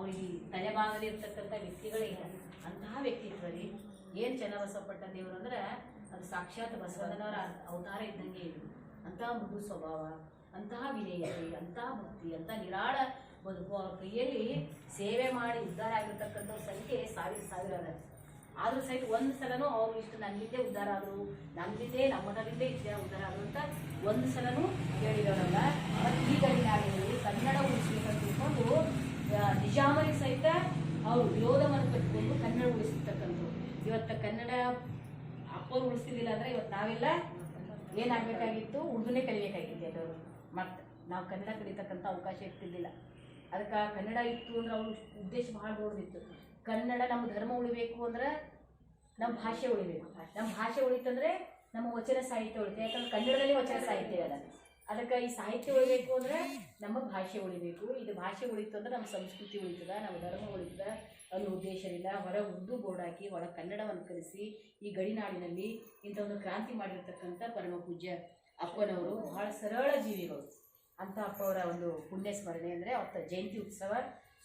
ಅವ್ರಿಗೆ ತಲೆಬಾಗಲಿ ಇರ್ತಕ್ಕಂಥ ವ್ಯಕ್ತಿಗಳಿಲ್ಲ ಅಂತಹ ವ್ಯಕ್ತಿತ್ವ ರೀ ಏನು ಚನ್ನಬಸವಪಟ್ಟ ದೇವರು ಅಂದ್ರೆ ಅದು ಸಾಕ್ಷಾತ್ ಬಸವಣ್ಣನವರ ಅವತಾರ ಇದ್ದಂಗೆ ಇದು. ಅಂತಹ ಮೃದು ಸ್ವಭಾವ, ಅಂತಹ ವಿನಯತೆ, ಅಂತಹ ಭಕ್ತಿ ಅಂತ ನಿರಾಳ ಬದುಕು ಅವ್ರ ಕೈಯಲ್ಲಿ ಸೇವೆ ಮಾಡಿ ಉದ್ಧಾರ ಆಗಿರ್ತಕ್ಕಂಥ ಸಂಖ್ಯೆ ಸಾವಿರ ಸಾವಿರ ಅದ. ಆದ್ರೂ ಸಹಿತ ಒಂದು ಸಲನೂ ಅವ್ರು ಇಷ್ಟು ನನ್ನಿಂದೇ ಉದ್ಧಾರ ಆದರು, ನನ್ನಿಂದೇ ನಮ್ಮ ಇಷ್ಟ ಉದ್ಧಾರ ಆದರು ಅಂತ ಒಂದು ಸಲನೂ ಹೇಳಿದವರಲ್ಲ ಮತ್ತು ಈ ಗಡಿನಾಡಿನಲ್ಲಿ ಕನ್ನಡ ಉಳಿಸ್ಬೇಕಂತ ತಿಳ್ಕೊಂಡು ಆ, ನಿಜಾಮರಿಗೆ ಸಹಿತ ಅವರು ವಿರೋಧವನ್ನು ಕಟ್ಟಿಕೊಂಡು ಕನ್ನಡ ಉಳಿಸಿರ್ತಕ್ಕಂಥವ್ರು ಇವತ್ತು ಕನ್ನಡ ಅಪ್ಪರು ಉಳಿಸಿದಿಲ್ಲ ಅಂದ್ರೆ ಇವತ್ತು ನಾವೆಲ್ಲ ಏನಾಗಬೇಕಾಗಿತ್ತು? ಉರ್ದುನೇ ಕಲಿಬೇಕಾಗಿತ್ತು ಎಲ್ಲರೂ. ಮತ್ತೆ ನಾವು ಕನ್ನಡ ಕಲಿತಕ್ಕಂಥ ಅವಕಾಶ ಇರ್ತಿದ್ದಿಲ್ಲ. ಅದಕ್ಕೆ ಕನ್ನಡ ಇತ್ತು ಅಂದ್ರೆ ಅವ್ರ ಉದ್ದೇಶ ಭಾಳ ದೊಡ್ಡದಿತ್ತು. ಕನ್ನಡ ನಮ್ಮ ಧರ್ಮ ಉಳಿಬೇಕು ಅಂದ್ರೆ ನಮ್ಮ ಭಾಷೆ ಉಳಿಬೇಕು. ನಮ್ಮ ಭಾಷೆ ಉಳಿತಂದ್ರೆ ನಮ್ಮ ವಚನ ಸಾಹಿತ್ಯ ಉಳಿತು. ಯಾಕಂದ್ರೆ ಕನ್ನಡದಲ್ಲಿ ವಚನ ಸಾಹಿತ್ಯ ಅದ ಅದಕ್ಕೆ ಈ ಸಾಹಿತ್ಯ ಉಳಿಬೇಕು ಅಂದ್ರೆ ನಮ್ಮ ಭಾಷೆ ಉಳಿಬೇಕು. ಇದು ಭಾಷೆ ಉಳಿತು ಅಂದ್ರೆ ನಮ್ಮ ಸಂಸ್ಕೃತಿ ಉಳಿತದ, ನಮ್ಮ ಧರ್ಮ ಉಳಿತದ ಅನ್ನೋ ಉದ್ದೇಶದಿಂದ ಹೊರ ಉರ್ದು ಬೋರ್ಡ್ ಹಾಕಿ ಒಳ ಕನ್ನಡವನ್ನು ಕಲಿಸಿ ಈ ಗಡಿನಾಡಿನಲ್ಲಿ ಇಂಥ ಒಂದು ಕ್ರಾಂತಿ ಮಾಡಿರ್ತಕ್ಕಂಥ ಪರಮ ಪೂಜ್ಯ ಅಪ್ಪನವರು ಬಹಳ ಸರಳ ಜೀವಿಗಳು. ಅಂತ ಅಪ್ಪ ಅವರ ಒಂದು ಪುಣ್ಯ ಸ್ಮರಣೆ ಅಂದರೆ ಅವತ್ತ ಜಯಂತಿ ಉತ್ಸವ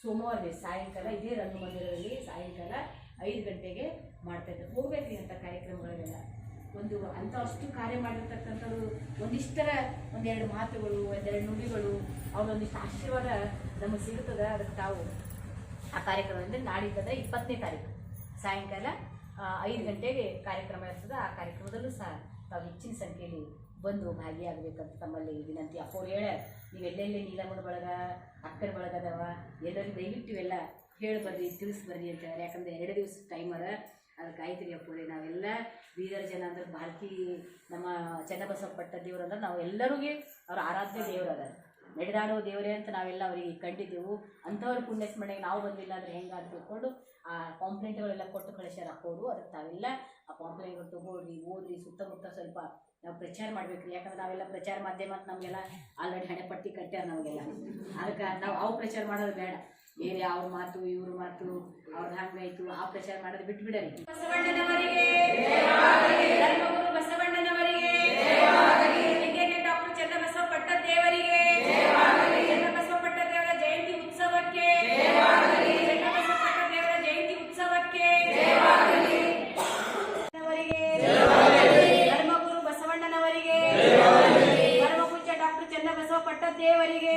ಸೋಮವಾರ ಸಾಯಂಕಾಲ, ಇದೇ ರಂಗಮಂದಿರದಲ್ಲಿ ಸಾಯಂಕಾಲ ಐದು ಗಂಟೆಗೆ ಮಾಡ್ತಾ ಇದ್ದಾರೆ ಹೋಗ್ಬೇಕ್ರಿ ಅಂತ ಕಾರ್ಯಕ್ರಮಗಳಿಗೆಲ್ಲ ಒಂದು ಅಂತ ಅಷ್ಟು ಕಾರ್ಯ ಮಾಡಿರ್ತಕ್ಕಂಥದ್ದು ಒಂದಿಷ್ಟರ ಒಂದೆರಡು ಮಾತುಗಳು, ಒಂದೆರಡು ನುಡಿಗಳು ಅವ್ರ ಒಂದಿಷ್ಟು ಆಶೀರ್ವಾದ ನಮಗೆ ಸಿಗುತ್ತದೆ? ಅದಕ್ಕೆ ತಾವು ಆ ಕಾರ್ಯಕ್ರಮ ಅಂದರೆ ನಾಡಿದ್ದದ ಇಪ್ಪತ್ತನೇ ತಾರೀಕು. ಸಾಯಂಕಾಲ ಐದು ಗಂಟೆಗೆ ಕಾರ್ಯಕ್ರಮ ಇರ್ತದೆ ಆ ಕಾರ್ಯಕ್ರಮದಲ್ಲೂ ಸಹ ತಾವು ಹೆಚ್ಚಿನ ಸಂಖ್ಯೆಯಲ್ಲಿ ಬಂದು ಭಾಗಿಯಾಗಬೇಕಂತ ತಮ್ಮಲ್ಲಿ ವಿನಂತಿ. ಅಪ್ಪವ್ರು ಹೇಳ, ನೀವು ಎಲ್ಲೆಲ್ಲಿ ನೀಲಮಣ ಬಳಗ, ಅಕ್ಕನ ಬಳಗದವ ಎಲ್ಲರೂ ದಯವಿಟ್ಟು ಇವೆಲ್ಲ ಹೇಳಿ ಬರ್ರಿ, ತಿಳಿಸಿ ಬರ್ರಿ ಅಂತ ಹೇಳಿ. ಯಾಕಂದ್ರೆ ಎರಡು ದಿವಸ ಟೈಮ್ ಅದ. ಅದಕ್ಕೆ ಆಯ್ತು ರೀ ನಾವೆಲ್ಲ ಬೀದರ್ ಜನ ಅಂದ್ರೆ ಭಾರತಿ ನಮ್ಮ ಚನ್ನಬಸವಪಟ್ಟ ದೇವರು ಅಂದ್ರೆ ನಾವು ಎಲ್ಲರಿಗೆ ಅವ್ರ ಆರಾಧ್ಯ ದೇವರು ಅದ ನಡೆದಾಡೋ ದೇವರೇ ಅಂತ ನಾವೆಲ್ಲ ಅವರಿಗೆ ಕಂಡಿದ್ದೆವು. ಅಂಥವ್ರ ಪುಣ್ಯ ಸ್ಮರಣೆಗೆ ನಾವು ಬಂದಿಲ್ಲ ಅಂದ್ರೆ ಹೆಂಗೆ ಅಂತ ತಿಳ್ಕೊಂಡು ಆ ಪಾಂಪ್ಲೆಂಟ್ಗಳೆಲ್ಲ ಕೊಟ್ಟು ಕಳಿಸ್ಯಾರ ಅಕ್ಕೋರು ಅದಕ್ಕೆ ತಾವೆಲ್ಲ ಆ ಕಾಂಪ್ಲೇಂಟ್ಗಳು ತಗೊಳ್ರಿ ಓದ್ರಿ, ಸುತ್ತಮುತ್ತ ಸ್ವಲ್ಪ ನಾವು ಪ್ರಚಾರ ಮಾಡಬೇಕು ಯಾಕಂದ್ರೆ ನಾವೆಲ್ಲ ಪ್ರಚಾರ ಮಾಧ್ಯಮ ಅಂತ ನಮಗೆಲ್ಲ ಆಲ್ರೆಡಿ ಹಣೆ ಪಟ್ಟಿ ಕಟ್ಟ್ಯಾರ ನಮಗೆಲ್ಲ ಅದಕ್ಕೆ ನಾವು ಅವು ಪ್ರಚಾರ ಮಾಡೋದು ಬೇಡ. ಬೇರೆ ಅವ್ರ ಮಾತು, ಇವ್ರ ಮಾತು ಕಾಣುವೆ ಆಯ್ತು ಆ ಪ್ರಚಾರ ಮಾಡೋದು ಬಿಟ್ಬಿಡಲಿ ಬಸವಣ್ಣನವರಿಗೆ ಧರ್ಮಗುರು ಬಸವಣ್ಣನವರಿಗೆ ಹೆಗ್ಗೆರೆ ಡಾಕ್ಟರ್ ದೇವರಿಗೆ ಪಟ್ಟದೇವರಿಗೆ ಚನ್ನಬಸವ ದೇವರ ಜಯಂತಿ ಉತ್ಸವಕ್ಕೆ ಚನ್ನಬಸವ ದೇವರ ಜಯಂತಿ ಉತ್ಸವಕ್ಕೆ ಧರ್ಮಗುರು ಬಸವಣ್ಣನವರಿಗೆ ಪರಮಪೂಜ್ಯ ಡಾಕ್ಟರ್ ಚನ್ನಬಸವ ಪಟ್ಟದೇವರಿಗೆ